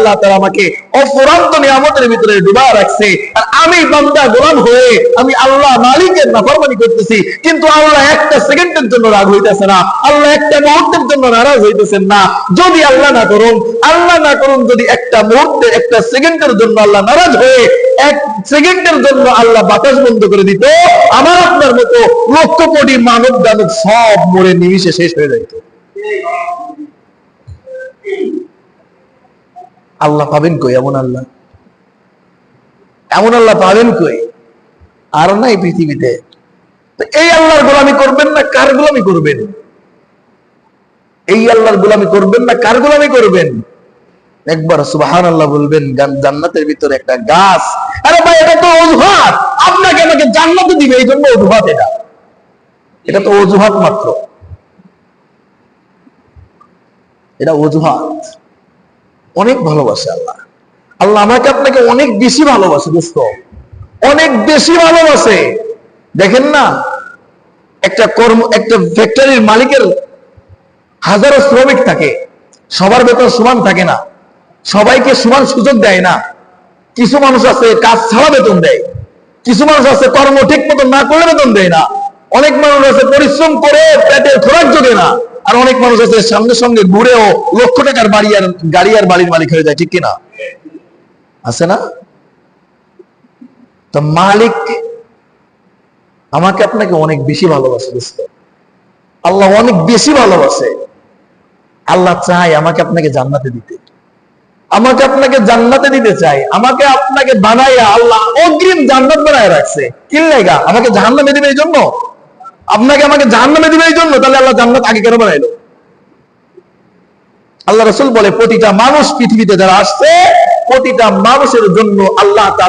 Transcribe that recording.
আল্লাহ তারা আমাকে অফুরান্ত নিয়ামতের ভিতরে ডুবা রাখছে। আর আমি বান্দা গোলাম হয়ে আমি আল্লাহ মালিকের নাফরমানি করতেছি, কিন্তু আল্লাহ একটা সেকেন্ডের জন্য রাগ হইতেছে না। আল্লাহ একটা মুহূর্তের জন্য নারাজ হইতেছেন না। যদি আল্লাহ না করুন, আল্লাহ না করুন যদি একটা মুহূর্তে, একটা সেকেন্ডের জন্য আল্লাহ নারাজ হয়ে এক সেকেন্ডের জন্য আল্লাহ বাতাস বন্ধ করে দিত, আমার আপনার মতো লক্ষ কোটি মানব দানব সব মরে নিমিশে শেষ হয়ে যাইত। আল্লাহ পাবেন কই? এমন আল্লাহ। এমন আল্লাহ পাবেন কই? আর নাই পৃথিবীতে। এই আল্লাহর গোলামি করবেন না, কার গোলামি করবেন? এই আল্লাহর গোলামি করবেন না, কার গোলামি করবেন? একবার সুবাহান আল্লাহ বলবেন জান্নাতের ভিতরে একটা গাছ। আরে ভাই, এটা তো অজুহাত। আপনাকে আমাকে জান্নাতে দিবে, এই জন্য অজুহাত এটা। এটা তো অজুহাত মাত্র। এটা অজুহাত। অনেক ভালোবাসে আল্লাহ। আল্লাহ আমাকে আপনাকে অনেক বেশি ভালোবাসে দোস্ত অনেক বেশি ভালোবাসে। দেখেন না, একটা কর্ম, একটা ফ্যাক্টরির মালিকের হাজারো শ্রমিক থাকে, সবার বেতন সমান থাকে না, সবাইকে সমান সুযোগ দেয় না। কিছু মানুষ আছে, কাজ ছাড়া বেতন দেয়। কিছু মানুষ আছে, কর্ম ঠিক মতো না করলে বেতন দেয় না। অনেক মানুষ আছে, পরিশ্রম করে পেটের খোরাক জোগে না। আর অনেক মানুষ আছে সঙ্গে সঙ্গে ঘুরেও লক্ষ টাকার বাড়ি আর গাড়ি আর বাড়ির মালিক হয়ে যায়, ঠিক কিনা? আছে না? তো মালিক আমাকে আপনাকে অনেক বেশি ভালোবাসে আল্লাহ অনেক বেশি ভালোবাসে। আল্লাহ চায় আমাকে আপনাকে জান্নাতে দিতে। আমাকে আপনাকে জান্নাতে দিতে চাই আমাকে আপনাকে বানাইয়া আল্লাহ অগ্রিম জান্নাত বানায় রাখছে। কি লেগা আমাকে জাহান্নামে দিবে এই জন্য? আপনাকে আমাকে জাহান্নামে দিবে এই জন্য তাহলে আল্লাহ জান্নাত আগে কেন বানাইলো? আল্লাহ রসুল বলে, প্রতিটা মানুষ পৃথিবীতে যারা আসছে, প্রতিটা মানুষের জন্য আল্লাহ